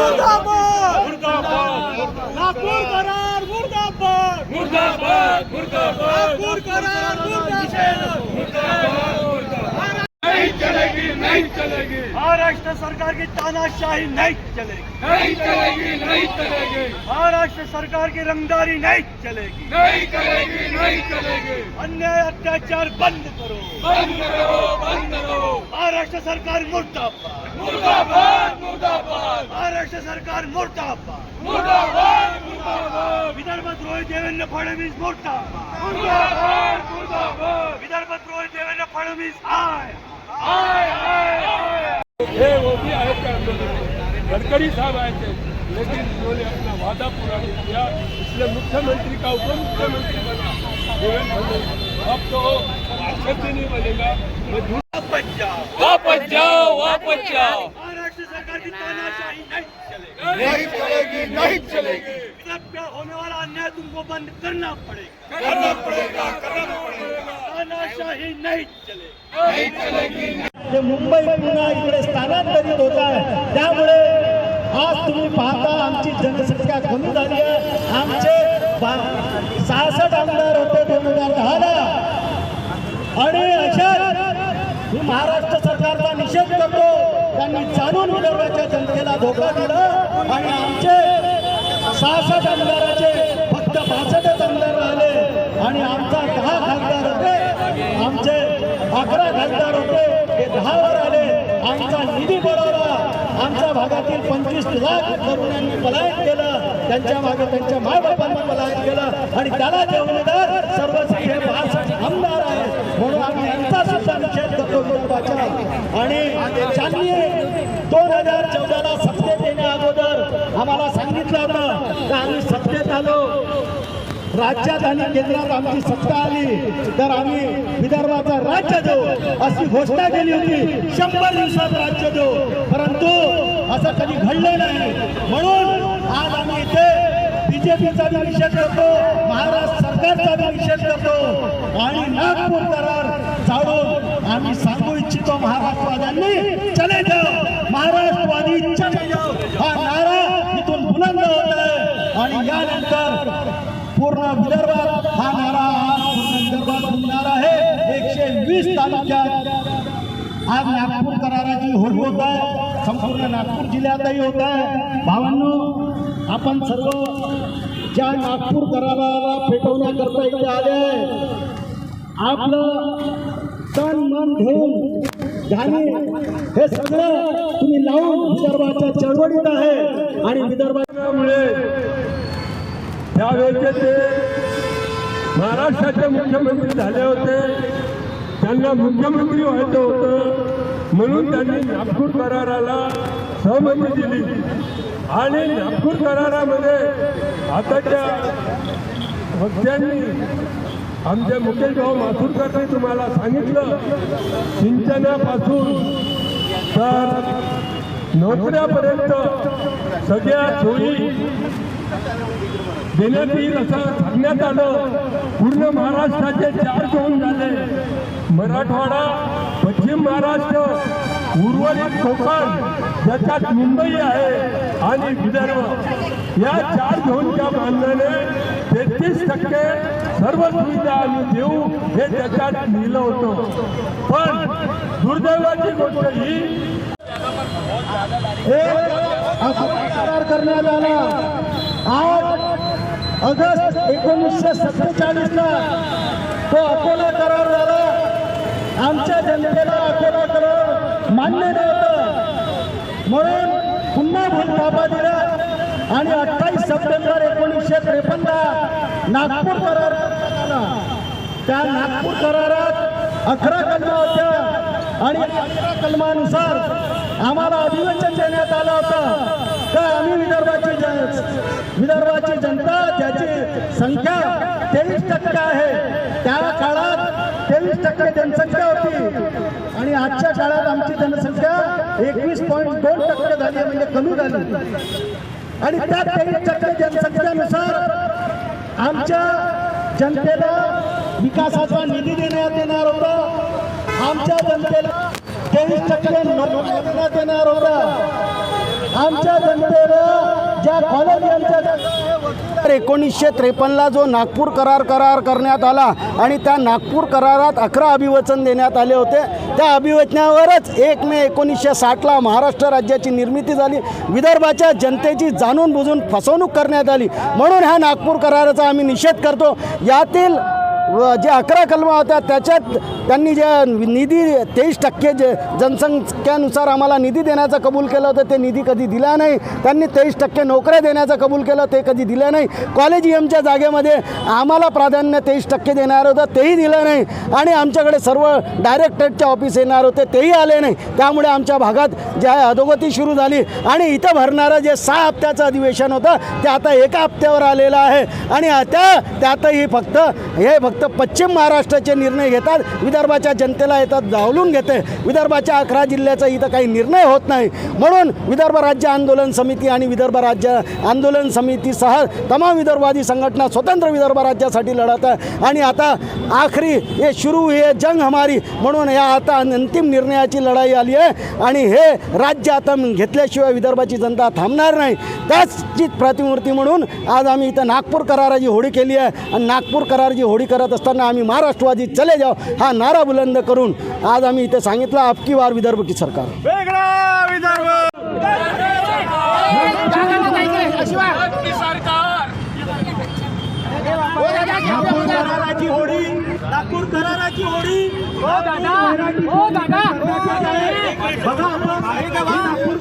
मुर्दाबाद! नागपूर करार मुर्दाबाद! मुर्दाबाद! मुर्दाबाद नागपूर करार मुर्दाबाद! नहीं चलेगी नहीं चलेगी महाराष्ट्र सरकार की तानाशाही नहीं चलेगी. नहीं चलेगी नहीं चलेगी. महाराष्ट्र सरकार की रंगदारी नहीं चलेगी. नहीं चलेगी नहीं चलेगी. अन्याय अत्याचार बंद करो. बंद करो बंद करो. महाराष्ट्र सरकार मुर्दाबाद मुर्दाबाद! सरकार मुर्दाबाद। विदर्भात रोहित देवेंद्र फडणवीस मुर्दाबाद। विदर्भात रोहित देवेंद्र फडणवीस आय। आए थे आंदोलन में गडकरी साहब आए थे लेकिन उन्होंने अपना वादा पूरा नहीं किया इसलिए मुख्यमंत्री का उप मुख्यमंत्री बना? देवेंद्र फडणवीस. अब तो पार्षद भी नहीं बनेगा वापस जाओ। वापस जाओ वापस जाओ महाराष्ट्र सरकार की तानाशाही नहीं चलेगी नहीं चलेगी नहीं चलेगी। विदर्भ पे होने वाला अन्याय तुमको बंद करना पड़ेगा। करना पड़ेगा करना पड़ेगा। तानाशाही नहीं चलेगी। नहीं चलेगी। जे मुंबई पुन्हा इकडे स्थानांतरित होत आहे त्यामुळे आज तुम्ही पाहता आमची जनसंख्या कमी झाली आहे. आमचे सहासष्ट आमदार होते दोन हजार दहाला आणि अशात मी महाराष्ट्र सरकारचा निषेध करतो त्यांनी जाणून विदर्भाच्या जनतेला धोका दिला. सहासष्ट आमदाराचे फक्त बासष्टच आमदार राहिले. आणि आमचा दहा खासदार होते. आमचे अकरा खासदार होते. ते दहावर आले. आमचा निधी बळवला आमच्या भागातील पंचवीस लाख तरुणांनी पलायन केलं. त्यांच्या मागे त्यांच्या मायबापांनी पलायन केलं. आणि त्याला जे उमेदवार सर्वश्रेय बासष्ट आमदार आहेत. म्हणून आम्ही यांचा सुद्धा निषेध करतो विदर्भाच्या आणि त्यांनी दोन हजार चौदाला सत्तेत येण्या अगोदर आम्हाला सांगितलं होतं की आम्ही सत्तेत आलो राज्यात आणि केंद्रात आमची सत्ता आली तर आम्ही विदर्भाचा राज्य देऊ अशी घोषणा केली होती. शंभर दिवसात राज्य देऊ. परंतु असं कधी घडलं नाही. म्हणून आज आम्ही इथे बीजेपीचा विषय निषेध करतो महाराष्ट्र सरकारचा विषय निषेध करतो. आणि नागपूर करार जाळून आम्ही सांग इच्छितो महाराष्ट्रवाद्यांनी चले जाओ महाराष्ट्रवादी चले जाओ हा नारा इथून बुलंद होत आहे आणि यानंतर पूर्ण विदर्भात हा नारा आज पूर्ण विदर्भात होणार आहे एकशे वीस तालुक्यात आज नागपूर कराराची होड होत आहे. संपूर्ण नागपूर जिल्ह्यातही होत आहे. भावांनो आपण सर्व ज्या नागपूर कराराला पेटवण्याकरता इथे आले आपलं तन मन घेऊन घाणे हे सगळं तुम्ही लावून विदर्भाच्या चळवळीत आहे. आणि विदर्भाच्या त्यावेळेचे ते महाराष्ट्राचे मुख्यमंत्री झाले होते. त्यांना मुख्यमंत्री व्हायचं होतं. म्हणून त्यांनी नागपूर कराराला सहमती दिली. आणि नागपूर करारामध्ये आताच्या वक्त्यांनी आमचे मुकेश भाऊ माथुरकरने तुम्हाला सांगितलं सिंचनापासून तर नोकऱ्यापर्यंत सगळ्या सोयी देण्यात येईल असं सांगण्यात आलं. पूर्ण महाराष्ट्राचे चार झोन झाले. मराठवाडा पश्चिम महाराष्ट्र उर्वरित कोकण ज्याच्यात मुंबई आहे आणि विदर्भ. या चार झोनच्या बांधण्याने तेहतीस टक्के सर्व सुविधा आम्ही देऊ हे त्याच्यात लिहिलं होतं. पण दुर्दैवाची गोष्ट ही करण्यात आला. आठ ऑगस्ट एकोणीसशे सत्तेचाळीस ला तो अकोला करार आमच्या जनतेला अकोलाकडं मान्य नव्हतं म्हणून पुन्हा भूलथापा दिला. आणि अठ्ठावीस सप्टेंबर एकोणीसशे त्रेपन्न नागपूर करार त्या नागपूर करारात अकरा कलमा होत्या. आणि अकरा कलमानुसार आम्हाला अधिवेशन देण्यात आलं होतं. का आम्ही विदर्भाची जन विदर्भाची जनता ज्याची संख्या तेवीस टक्के आहे त्या काळात तेवीस टक्के जनसंख्या आजच्या काळात आमची जनसंख्या एकवीस पॉईंट दोन टक्के झाली म्हणजे कमी झाली आणि त्या तेवीस टक्के जनसंख्येनुसार आमच्या जनतेला विकासाचा निधी देण्यात येणार होता. आमच्या जनतेला तेवीस टक्के देण्यात येणार होता. आमच्या जनतेनं ज्या कॉलेज एकोणीसशे त्रेपन्नला जो नागपूर करार करार करण्यात आला आणि त्या नागपूर करारात अकरा अभिवचन देण्यात आले होते त्या अभिवचनावरच एक मे एकोणीसशे साठला महाराष्ट्र राज्याची निर्मिती झाली. विदर्भाच्या जनतेची जाणून बुजून फसवणूक करण्यात आली. म्हणून ह्या नागपूर कराराचा आम्ही निषेध करतो. यातील व जे अकरा कलमा होत्या त्याच्यात त्यांनी जे निधी तेवीस टक्के जे जनसंख्यानुसार आम्हाला निधी देण्याचं कबूल केलं होतं ते निधी कधी दिला नाही. त्यांनी तेवीस टक्के नोकऱ्या देण्याचं कबूल केलं ते कधी दिलं नाही. कॉलेज एमच्या जागेमध्ये आम्हाला प्राधान्य तेवीस टक्के देणार होतं तेही दिलं नाही. आणि आमच्याकडे सर्व डायरेक्टरेटचे ऑफिस येणार होते तेही आले नाही. त्यामुळे आमच्या भागात ज्या अधोगती सुरू झाली आणि इथं भरणारं जे सहा हप्त्याचं अधिवेशन होतं ते आता एका हप्त्यावर आलेलं आहे. आणि आता त्यातही फक्त हे फक्त तर पश्चिम महाराष्ट्राचे निर्णय घेतात. विदर्भाच्या जनतेला येतात धावलून घेते. विदर्भाच्या अकरा जिल्ह्याचा इथं काही निर्णय होत नाही. म्हणून विदर्भ राज्य आंदोलन समिती आणि विदर्भ राज्य आंदोलन समितीसह तमाम विदर्भवादी संघटना स्वतंत्र विदर्भ राज्यासाठी लढत आहे. आणि आता आखरी हे सुरू हे जंग हमारी. म्हणून या आता अंतिम निर्णयाची लढाई आली आहे. आणि हे राज्य आता घेतल्याशिवाय विदर्भाची जनता थांबणार नाही. त्याचची प्रतिमूर्ती म्हणून आज आम्ही इथं नागपूर कराराची होळी केली आहे. आणि नागपूर कराराची होळी करत असताना आम्ही महाराष्ट्रवादी चले जाऊ हा नारा बुलंद करून आज आम्ही इथे सांगितलं अबकी वार विदर्भ की सरकार. कराराची कराराची हो हो बघा आपण. ही नागपूर